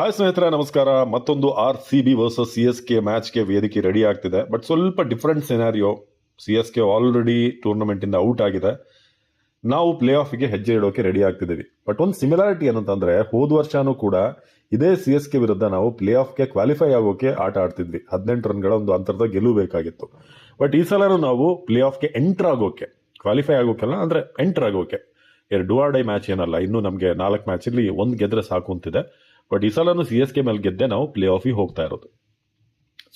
Hi ಸ್ನೇಹಿತರೆ, ನಮಸ್ಕಾರ. ಮತ್ತೊಂದು R C B versus C S K ಮ್ಯಾಚ್ಗೆ ವೇದಿಕೆ ರೆಡಿ ಆಗ್ತಿದೆ. ಬಟ್ ಸ್ವಲ್ಪ different scenario C S K already ಟೂರ್ನಮೆಂಟಿಂದ out ಆಗಿದೆ. ನಾವು ಪ್ಲೇ ಆಫ್ಗೆ ಹೆಜ್ಜೆ ಇಡೋಕೆ ರೆಡಿ ಆಗ್ತಿದ್ದೀವಿ. ಬಟ್ ಒಂದು ಸಿಮಿಲಾರಿಟಿ ಏನಂತಂದ್ರೆ, ಹೋದ ವರ್ಷನೂ ಕೂಡ ಇದೇ ಸಿ ಎಸ್ ಕೆ ವಿರುದ್ಧ ನಾವು ಪ್ಲೇ ಆಫ್ಗೆ ಕ್ವಾಲಿಫೈ ಆಗೋಕೆ ಆಟ ಆಡ್ತಿದ್ವಿ. ಹದಿನೆಂಟು ರನ್ಗಳ ಒಂದು ಅಂತರದ ಗೆಲುವು ಬೇಕಾಗಿತ್ತು. ಬಟ್ ಈ ಸಲನೂ ನಾವು ಪ್ಲೇ ಆಫ್ಗೆ ಎಂಟರ್ ಆಗೋಕೆ ಕ್ವಾಲಿಫೈ ಆಗೋಕೆಲ್ಲ ಅಂದ್ರೆ ಎಂಟರ್ ಆಗೋಕೆ. ಎರಡು ಡೈ ಮ್ಯಾಚ್ ಏನಲ್ಲ, ಇನ್ನು ನಮಗೆ ನಾಲ್ಕು ಮ್ಯಾಚಲ್ಲಿ ಒಂದು ಗೆದ್ರೆ ಸಾಕು ಅಂತಿದೆ. ಬಟ್ ಈ ಸಲನೂ ಸಿ ಎಸ್ ಕೆ ಮೇಲೆ ಗೆದ್ದೆ ನಾವು ಪ್ಲೇ ಆಫಿಗೆ ಹೋಗ್ತಾ ಇರೋದು.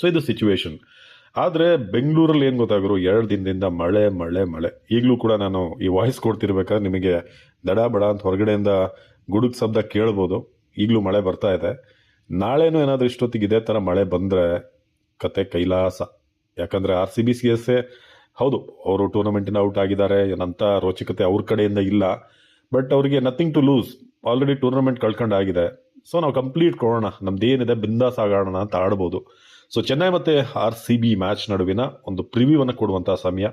ಸೊ ಇದು ಸಿಚುವೇಶನ್ ಆದರೆ ಬೆಂಗಳೂರಲ್ಲಿ ಏನು ಗೊತ್ತಾಗರು, ಎರಡು ದಿನದಿಂದ ಮಳೆ ಮಳೆ ಮಳೆ. ಈಗಲೂ ಕೂಡ ನಾನು ಈ ವಾಯ್ಸ್ ಕೊಡ್ತಿರ್ಬೇಕಾದ್ರೆ ನಿಮಗೆ ದಡ, ಬಡ ಅಂತ ಹೊರಗಡೆಯಿಂದ ಗುಡುಗು ಶಬ್ದ ಕೇಳ್ಬೋದು. ಈಗಲೂ ಮಳೆ ಬರ್ತಾ ಇದೆ. ನಾಳೆನೂ ಏನಾದರೂ ಇಷ್ಟೊತ್ತಿಗೆ ಇದೇ ಥರ ಮಳೆ ಬಂದರೆ ಕತೆ ಕೈಲಾಸ. ಯಾಕಂದರೆ ಆರ್ ಸಿ ಬಿ ಸಿ ಹೌದು, ಅವರು ಟೂರ್ನಮೆಂಟಿನ ಔಟ್ ಆಗಿದ್ದಾರೆ. ಏನಂತ ರೋಚಕತೆ ಅವ್ರ ಕಡೆಯಿಂದ ಇಲ್ಲ. ಬಟ್ ಅವರಿಗೆ nothing to lose already tournament ಕಳ್ಕೊಂಡಾಗಿದೆ. So ನಾವು ಕಂಪ್ಲೀಟ್ ಕೊಡೋಣ ನಮ್ದು ಏನಿದೆ? ಬಿಂದಾಸ್ ಆಗೋಣ ಅಂತ ಆಡ್ಬೋದು. ಸೊ ಚೆನ್ನೈ ಮತ್ತೆ ಆರ್ ಸಿ ಬಿ ಮ್ಯಾಚ್ ನಡುವಿನ ಒಂದು ಪ್ರಿವ್ಯೂವನ್ನು ಕೊಡುವಂಥ ಸಮಯ.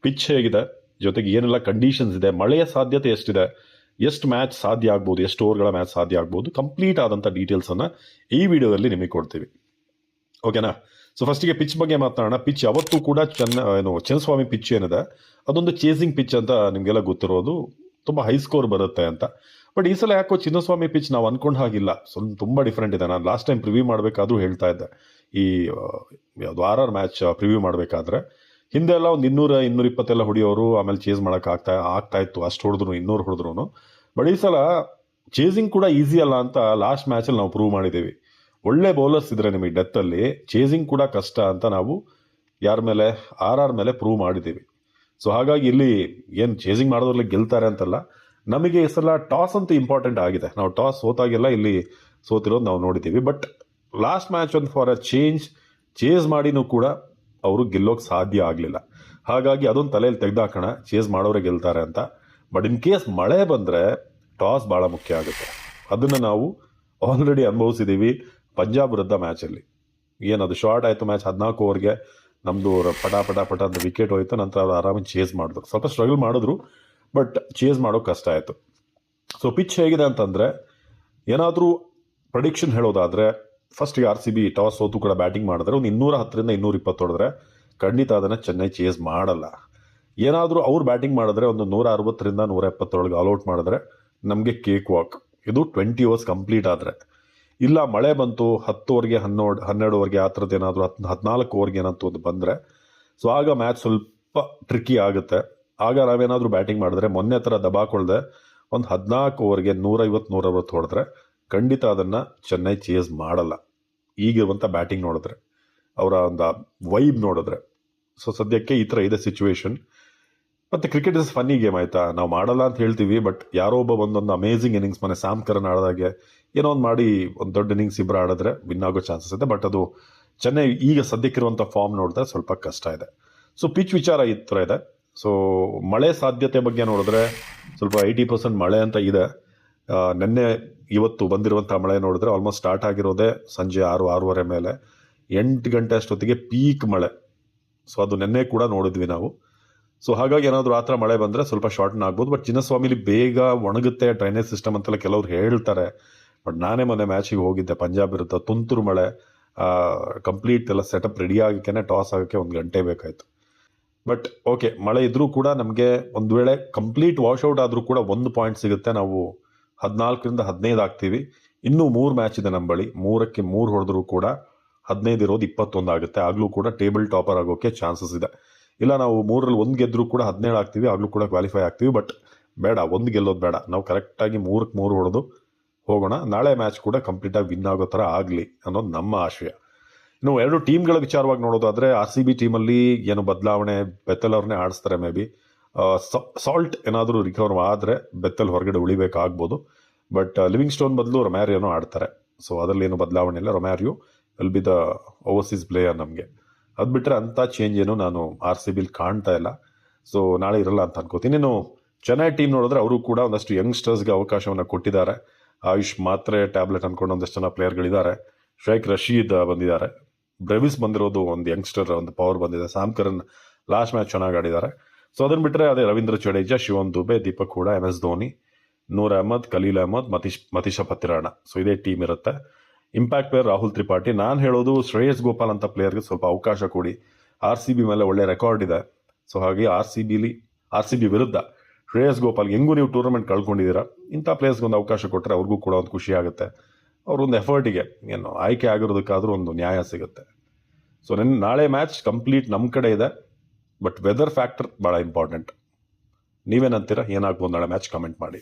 ಪಿಚ್ ಹೇಗಿದೆ? ಜೊತೆಗೆ ಏನೆಲ್ಲ ಕಂಡೀಷನ್ಸ್ ಇದೆ? ಮಳೆಯ ಸಾಧ್ಯತೆ ಎಷ್ಟಿದೆ? ಎಷ್ಟು ಮ್ಯಾಚ್ ಸಾಧ್ಯ ಆಗ್ಬೋದು? ಎಷ್ಟು ಓವರ್ಗಳ ಮ್ಯಾಚ್ ಸಾಧ್ಯ ಆಗ್ಬೋದು? ಕಂಪ್ಲೀಟ್ ಆದಂಥ ಡೀಟೇಲ್ಸನ್ನು ಈ ವಿಡಿಯೋದಲ್ಲಿ ನಿಮಗೆ ಕೊಡ್ತೀವಿ. ಓಕೆನಾ ಸೊ ಫಸ್ಟಿಗೆ ಪಿಚ್ ಬಗ್ಗೆ ಮಾತನಾಡೋಣ. ಪಿಚ್ ಯಾವತ್ತೂ ಕೂಡ ಚೆನ್ನ ಏನು ಚಿನ್ನಸ್ವಾಮಿ ಪಿಚ್ ಏನಿದೆ? ಅದೊಂದು ಚೇಸಿಂಗ್ ಪಿಚ್ ಅಂತ ನಿಮಗೆಲ್ಲ ಗೊತ್ತಿರೋದು. ತುಂಬ ಹೈ ಸ್ಕೋರ್ ಬರುತ್ತೆ ಅಂತ. ಬಟ್ ಈ ಸಲ ಯಾಕೋ ಚಿನ್ನಸ್ವಾಮಿ ಪಿಚ್ ನಾವು ಅನ್ಕೊಂಡ ಹಾಗಿಲ್ಲ. ಸ್ವಲ್ಪ ತುಂಬ ಡಿಫ್ರೆಂಟ್ ಇದೆ. ನಾನು ಲಾಸ್ಟ್ ಟೈಮ್ ಪ್ರಿವ್ಯೂ ಮಾಡಬೇಕಾದ್ರೂ ಹೇಳ್ತಾ ಇದ್ದೆ. ಈ ಯಾವುದು ಆರ್ ಆರ್ ಮ್ಯಾಚ್ ಪ್ರಿವ್ಯೂ ಮಾಡಬೇಕಾದ್ರೆ ಹಿಂದೆ ಎಲ್ಲ ಒಂದು ಇನ್ನೂರ ಇನ್ನೂರ ಇಪ್ಪತ್ತೆಲ್ಲ ಹೊಡಿಯೋರು, ಆಮೇಲೆ ಚೇಸ್ ಮಾಡೋಕೆ ಆಗ್ತಾ ಆಗ್ತಾ ಇತ್ತು. ಅಷ್ಟು ಹೊಡೆದ್ರು, ಇನ್ನೂರು ಹೊಡೆದ್ರು ಬಟ್ ಈ ಸಲ ಚೇಸಿಂಗ್ ಕೂಡ ಈಸಿ ಅಲ್ಲ ಅಂತ ಲಾಸ್ಟ್ ಮ್ಯಾಚಲ್ಲಿ ನಾವು ಪ್ರೂವ್ ಮಾಡಿದ್ದೀವಿ. ಒಳ್ಳೆ ಬೌಲರ್ಸ್ ಇದ್ರೆ ನಿಮಗೆ ಡೆತ್ತಲ್ಲಿ ಚೇಸಿಂಗ್ ಕೂಡ ಕಷ್ಟ ಅಂತ ನಾವು ಯಾರ ಮೇಲೆ, ಆರ್ ಆರ್ ಮೇಲೆ ಪ್ರೂವ್ ಮಾಡಿದ್ದೀವಿ. ಸೊ ಹಾಗಾಗಿ ಇಲ್ಲಿ ಏನು ಚೇಸಿಂಗ್ ಮಾಡೋದ್ರಲ್ಲಿ ಗೆಲ್ತಾರೆ ಅಂತಲ್ಲ ನಮಗೆ ಈ ಸಲ ಟಾಸ್ ಅಂತೂ ಇಂಪಾರ್ಟೆಂಟ್ ಆಗಿದೆ. ನಾವು ಟಾಸ್ ಸೋತಾಗೆಲ್ಲ ಇಲ್ಲಿ ಸೋತಿರೋದು ನಾವು ನೋಡಿದ್ದೀವಿ. ಬಟ್ ಲಾಸ್ಟ್ ಮ್ಯಾಚ್ ಒಂದು ಫಾರ್ ಅ ಚೇಂಜ್ ಚೇಸ್ ಮಾಡಿನೂ ಕೂಡ ಅವರು ಗೆಲ್ಲೋಕೆ ಸಾಧ್ಯ ಆಗಲಿಲ್ಲ. ಹಾಗಾಗಿ ಅದೊಂದು ತಲೆಯಲ್ಲಿ ತೆಗೆದಾಕೋಣ ಚೇಸ್ ಮಾಡೋರೇ ಗೆಲ್ತಾರೆ ಅಂತ. ಬಟ್ ಇನ್ ಕೇಸ್ ಮಳೆ ಬಂದರೆ ಟಾಸ್ ಭಾಳ ಮುಖ್ಯ ಆಗುತ್ತೆ. ಅದನ್ನು ನಾವು ಆಲ್ರೆಡಿ ಅನುಭವಿಸಿದ್ದೀವಿ ಪಂಜಾಬ್ ವಿರುದ್ಧ ಮ್ಯಾಚಲ್ಲಿ ಏನದು ಶಾರ್ಟ್ ಆಯಿತು ಮ್ಯಾಚ್ ಹದಿನಾಲ್ಕು ಓವರ್ಗೆ ನಮ್ಮದು ಪಟ ಪಟ ಪಟ ಅಂತ ವಿಕೆಟ್ ಹೋಯಿತು, ನಂತರ ಅವ್ರು ಆರಾಮಾಗಿ ಚೇಸ್ ಮಾಡಿದ್ರು. ಸ್ವಲ್ಪ ಸ್ಟ್ರಗಲ್ ಮಾಡಿದ್ರು. ಬಟ್ ಚೇಸ್ ಮಾಡೋ ಕಷ್ಟ ಆಯಿತು. ಸೊ ಪಿಚ್ ಹೇಗಿದೆ ಅಂತಂದರೆ, ಏನಾದರೂ ಪ್ರಡಿಕ್ಷನ್ ಹೇಳೋದಾದರೆ ಫಸ್ಟಿಗೆ ಆರ್ ಸಿ ಬಿ ಟಾಸ್ ಸೋತು ಕೂಡ ಬ್ಯಾಟಿಂಗ್ ಮಾಡಿದ್ರೆ, ಒಂದು ಇನ್ನೂರ ಹತ್ತರಿಂದ ಇನ್ನೂರ ಇಪ್ಪತ್ತು ಹೊಡೆದ್ರೆ, ಖಂಡಿತ ಅದನ್ನು ಚೆನ್ನೈ ಚೇಸ್ ಮಾಡಲ್ಲ. ಏನಾದರೂ ಅವ್ರು ಬ್ಯಾಟಿಂಗ್ ಮಾಡಿದ್ರೆ, ಒಂದು ನೂರ ಅರವತ್ತರಿಂದ ನೂರ ಎಪ್ಪತ್ತರೊಳಗೆ ಆಲ್ಔಟ್ ಮಾಡಿದ್ರೆ, ನಮಗೆ ಕೇಕ್ ವಾಕ್ ಇದು ಟ್ವೆಂಟಿ ಅವರ್ಸ್ ಕಂಪ್ಲೀಟ್ ಆದರೆ. ಇಲ್ಲ, ಮಳೆ ಬಂತು ಹತ್ತುವರೆಗೆ ಹನ್ನೆರಡು ಹನ್ನೆರಡು ಓವರ್ಗೆ ಆ ಥರದ್ದು ಏನಾದರೂ ಹತ್ತು ಹದಿನಾಲ್ಕು ಓವರ್ಗೆ ಏನಂತ ಒಂದು ಬಂದರೆ ಸೊ ಆಗ ಮ್ಯಾಚ್ ಸ್ವಲ್ಪ ಟ್ರಿಕ್ಕಿ ಆಗುತ್ತೆ. ಆಗ ನಾವೇನಾದರೂ ಬ್ಯಾಟಿಂಗ್ ಮಾಡಿದ್ರೆ ಮೊನ್ನೆ ಥರ ದಬಾಕೊಳ್ದೆ ಒಂದು ಹದಿನಾಲ್ಕು ಓವರ್ಗೆ ನೂರೈವತ್ತು ನೂರೈವತ್ತು ಹೊಡೆದ್ರೆ ಖಂಡಿತ ಅದನ್ನು ಚೆನ್ನೈ ಚೇಸ್ ಮಾಡಲ್ಲ. ಈಗಿರುವಂಥ ಬ್ಯಾಟಿಂಗ್ ನೋಡಿದ್ರೆ, ಅವರ ಒಂದು ವೈಬ್ ನೋಡಿದ್ರೆ. ಸೊ ಸದ್ಯಕ್ಕೆ ಈ ಥರ ಇದೆ ಸಿಚುವೇಶನ್ ಮತ್ತು ಕ್ರಿಕೆಟ್ ಇಸ್ ಫನ್ನಿ ಗೇಮ್ ಆಯಿತಾ? ನಾವು ಮಾಡಲ್ಲ ಅಂತ ಹೇಳ್ತೀವಿ ಬಟ್ ಯಾರೋ ಒಬ್ಬ ಒಂದೊಂದು ಅಮೇಝಿಂಗ್ ಇನ್ನಿಂಗ್ಸ್ ಮನೆ ಸ್ಯಾಮ್ ಕರನ್ ಆಡಿದಾಗೆ ಏನೋ ಒಂದು ಮಾಡಿ ಒಂದು ದೊಡ್ಡ ಇನ್ನಿಂಗ್ಸ್ ಇಬ್ಬರು ಆಡಿದ್ರೆ ವಿನ್ ಆಗೋ ಚಾನ್ಸಸ್ ಇದೆ ಬಟ್ ಅದು ಚೆನ್ನೈ ಈಗ ಸದ್ಯಕ್ಕಿರುವಂಥ ಫಾರ್ಮ್ ನೋಡಿದ್ರೆ ಸ್ವಲ್ಪ ಕಷ್ಟ ಇದೆ. ಸೊ ಪಿಚ್ ವಿಚಾರ ಈ ಥರ ಇದೆ. ಸೊ ಮಳೆ ಸಾಧ್ಯತೆ ಬಗ್ಗೆ ನೋಡಿದ್ರೆ ಸ್ವಲ್ಪ ಏಯ್ಟಿ ಪರ್ಸೆಂಟ್ ಮಳೆ ಅಂತ ಇದೆ. ನಿನ್ನೆ ಇವತ್ತು ಬಂದಿರುವಂಥ ಮಳೆ ನೋಡಿದ್ರೆ ಆಲ್ಮೋಸ್ಟ್ ಸ್ಟಾರ್ಟ್ ಆಗಿರೋದೇ ಸಂಜೆ ಆರು, ಆರೂವರೆ ಮೇಲೆ. ಎಂಟು ಗಂಟೆ ಅಷ್ಟೊತ್ತಿಗೆ ಪೀಕ್ ಮಳೆ. ಸೊ ಅದು ನಿನ್ನೆ ಕೂಡ ನೋಡಿದ್ವಿ ನಾವು. ಸೊ ಹಾಗಾಗಿ ಏನಾದರೂ ಆ ಮಳೆ ಬಂದರೆ ಸ್ವಲ್ಪ ಶಾರ್ಟ್ನ ಆಗ್ಬೋದು. ಬಟ್ ಚಿನ್ನಸ್ವಾಮಿಲಿ ಬೇಗ ಒಣಗುತ್ತೆ ಡ್ರೈನೇಜ್ ಸಿಸ್ಟಮ್ ಅಂತೆಲ್ಲ ಕೆಲವ್ರು ಹೇಳ್ತಾರೆ. ಬಟ್ ನಾನೇ ಮೊನ್ನೆ ಮ್ಯಾಚಿಗೆ ಹೋಗಿದ್ದೆ, ಪಂಜಾಬ್ ವಿರುದ್ಧ. ತುಂತುರು ಮಳೆ ಕಂಪ್ಲೀಟ್ ಎಲ್ಲ ಸೆಟಪ್ ರೆಡಿ ಆಗಕ್ಕೆ ಟಾಸ್ ಆಗೋಕ್ಕೆ ಒಂದು ಗಂಟೆ ಬೇಕಾಯಿತು. ಬಟ್ ಓಕೆ ಮಳೆ ಇದ್ರೂ ಕೂಡ ನಮಗೆ ಒಂದು ವೇಳೆ ಕಂಪ್ಲೀಟ್ ವಾಶ್ಔಟ್ ಆದರೂ ಕೂಡ ಒಂದು ಪಾಯಿಂಟ್ ಸಿಗುತ್ತೆ. ನಾವು ಹದಿನಾಲ್ಕರಿಂದ ಹದಿನೈದು ಆಗ್ತೀವಿ. ಇನ್ನೂ ಮೂರು ಮ್ಯಾಚ್ ಇದೆ ನಮ್ಮ ಬಳಿ. ಮೂರಕ್ಕೆ ಮೂರು ಹೊಡೆದ್ರೂ ಕೂಡ ಹದಿನೈದು ಇರೋದು ಇಪ್ಪತ್ತೊಂದು ಆಗುತ್ತೆ. ಆಗಲೂ ಕೂಡ ಟೇಬಲ್ ಟಾಪರ್ ಆಗೋಕ್ಕೆ ಚಾನ್ಸಸ್ ಇದೆ. ಇಲ್ಲ, ನಾವು ಮೂರಲ್ಲಿ ಒಂದು ಗೆದ್ದರೂ ಕೂಡ ಹದಿನೇಳು ಆಗ್ತೀವಿ. ಆಗಲೂ ಕೂಡ ಕ್ವಾಲಿಫೈ ಆಗ್ತೀವಿ. ಬಟ್ ಬೇಡ, ಒಂದು ಗೆಲ್ಲೋದು ಬೇಡ. ನಾವು ಕರೆಕ್ಟಾಗಿ ಮೂರಕ್ಕೆ ಮೂರು ಹೊಡೆದು ಹೋಗೋಣ. ನಾಳೆ ಮ್ಯಾಚ್ ಕೂಡ ಕಂಪ್ಲೀಟಾಗಿ ವಿನ್ ಆಗೋ ಥರ ಆಗಲಿ ಅನ್ನೋದು ನಮ್ಮ ಆಶಯ. ಇನ್ನು ಎರಡು ಟೀಮ್ಗಳ ವಿಚಾರವಾಗಿ ನೋಡೋದಾದ್ರೆ ಆರ್ ಸಿ ಬಿ ಟೀಮಲ್ಲಿ ಏನು ಬದಲಾವಣೆ, ಬೆತ್ತಲ್ ಅವ್ರನ್ನೇ ಆಡಿಸ್ತಾರೆ ಮೇ ಬಿ ಸಾಲ್ಟ್ ಏನಾದರೂ ರಿಕವರ್ ಆದರೆ ಬೆತ್ತಲ್ ಹೊರಗಡೆ ಉಳಿಬೇಕಾಗ್ಬೋದು. ಬಟ್ ಲಿವಿಂಗ್ ಸ್ಟೋನ್ ಬದಲು ರೊಮ್ಯಾರಿಯೋನೂ ಆಡ್ತಾರೆ. ಸೊ ಅದರಲ್ಲಿ ಏನು ಬದಲಾವಣೆ ಇಲ್ಲ. Romario will be the overseas player ನಮಗೆ. ಅದು ಬಿಟ್ಟರೆ ಅಂಥ ಚೇಂಜ್ ಏನು ನಾನು ಆರ್ ಸಿ ಬಿಲ್ ಕಾಣ್ತಾ ಇಲ್ಲ. ಸೊ ನಾಳೆ ಇರಲ್ಲ ಅಂತ ಅನ್ಕೋತೀನಿ. ಇನ್ನು ಚೆನ್ನೈ ಟೀಮ್ ನೋಡಿದ್ರೆ ಅವರು ಕೂಡ ಒಂದಷ್ಟು ಯಂಗ್ಸ್ಟರ್ಸ್ಗೆ ಅವಕಾಶವನ್ನು ಕೊಟ್ಟಿದ್ದಾರೆ. ಆಯುಷ್ ಮಾತ್ರೆ ಟ್ಯಾಬ್ಲೆಟ್ ಅನ್ಕೊಂಡು ಒಂದಷ್ಟು ಜನ ಪ್ಲೇಯರ್ಗಳಿದ್ದಾರೆ ಶೇಖ್ ರಶೀದ್ ಬಂದಿದ್ದಾರೆ. ಬ್ರೆವಿಸ್ ಬಂದಿರೋದು ಒಂದು ಯಂಗ್ಸ್ಟರ್ ಒಂದು ಪವರ್ ಬಂದಿದೆ. ಸಾಮ್ ಕರನ್ ಲಾಸ್ಟ್ ಮ್ಯಾಚ್ ಚೆನ್ನಾಗಿ ಆಡಿದ್ದಾರೆ. ಸೊ ಅದನ್ನ ಬಿಟ್ಟರೆ ಅದೇ ರವೀಂದ್ರ ಜಡೇಜಾ, ಶಿವನ್ ದುಬೆ, ದೀಪಕ್ ಕೂಡ M S Dhoni, Noor Ahmad, Khaleel Ahmed, Matheesha, Matheesha Pathirana. So ಇದೇ ಟೀಮ್ ಇರುತ್ತೆ. Impact player Rahul Tripathi. ನಾನು ಹೇಳೋದು ಶ್ರೇಯಸ್ ಗೋಪಾಲ್ ಅಂತ ಪ್ಲೇಯರ್ಗೆ ಸ್ವಲ್ಪ ಅವಕಾಶ ಕೊಡಿ. ಆರ್ ಸಿ ಬಿ ಮೇಲೆ ಒಳ್ಳೆ ರೆಕಾರ್ಡ್ ಇದೆ. ಸೊ ಹಾಗೆ ಆರ್ ಸಿ ಬಿಲಿ ಆರ್ ಸಿ ಬಿ ವಿರುದ್ಧ ಶ್ರೇಯಸ್ ಗೋಪಾಲ್ ಹೆಂಗೂ ನೀವು ಟೂರ್ನಮೆಂಟ್ ಕಳ್ಕೊಂಡಿದ್ದೀರಾ? ಇಂಥ ಪ್ಲೇಯರ್ಸ್ಗೆ ಒಂದು ಅವಕಾಶ ಕೊಟ್ಟರೆ ಅವ್ರಿಗೂ ಕೂಡ ಒಂದು ಖುಷಿ ಆಗುತ್ತೆ. ಅವ್ರೊಂದು ಎಫರ್ಟಿಗೆ ಏನು ಆಯ್ಕೆ ಆಗಿರೋದಕ್ಕಾದರೂ ಒಂದು ನ್ಯಾಯ ಸಿಗುತ್ತೆ. ಸೊ ನಿನ್ನ, ನಾಳೆ ಮ್ಯಾಚ್ ಕಂಪ್ಲೀಟ್ ನಮ್ಮ ಕಡೆ ಇದೆ ಬಟ್ ವೆದರ್ ಫ್ಯಾಕ್ಟರ್ ಭಾಳ ಇಂಪಾರ್ಟೆಂಟ್ ನೀವೇನಂತೀರಾ ಏನಾಗ್ಬೋದು ನಾಳೆ ಮ್ಯಾಚ್ ಕಮೆಂಟ್ ಮಾಡಿ.